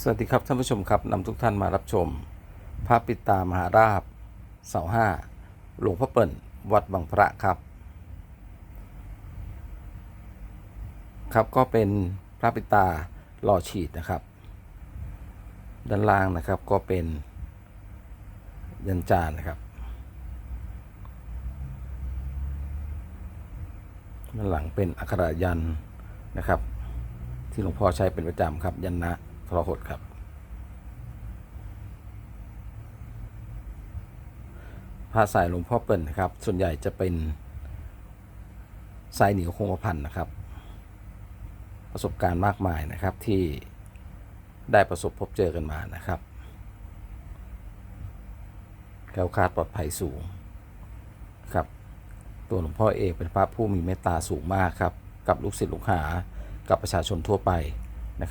สวัสดีครับท่านผู้ชมครับนำทุกท่านมารับชมพระปิตามหาราบเสาห้าหลวงพ่อเปิ่นวัดบางพระครับ ครับก็เป็นพระปิตาหล่อฉีดนะครับ ด้านล่างนะครับก็เป็นยันจานนะครับด้านหลังเป็นอักขระยันนะครับ ที่หลวงพ่อใช้เป็นประจำครับยันนะ ทรหดครับ พระสายหลวงพ่อเปิ่นนะครับ ส่วนใหญ่จะเป็นสายเหนียวคงกระพันนะครับ ประสบการณ์มากมายนะครับที่ได้ประสบพบเจอกันมานะครับแคล้วคลาดปลอดภัยสูงครับ ตัวหลวงพ่อเองเป็นพระผู้มีเมตตาสูงมากครับ กับลูกศิษย์ลูกหา กับประชาชนทั่วไป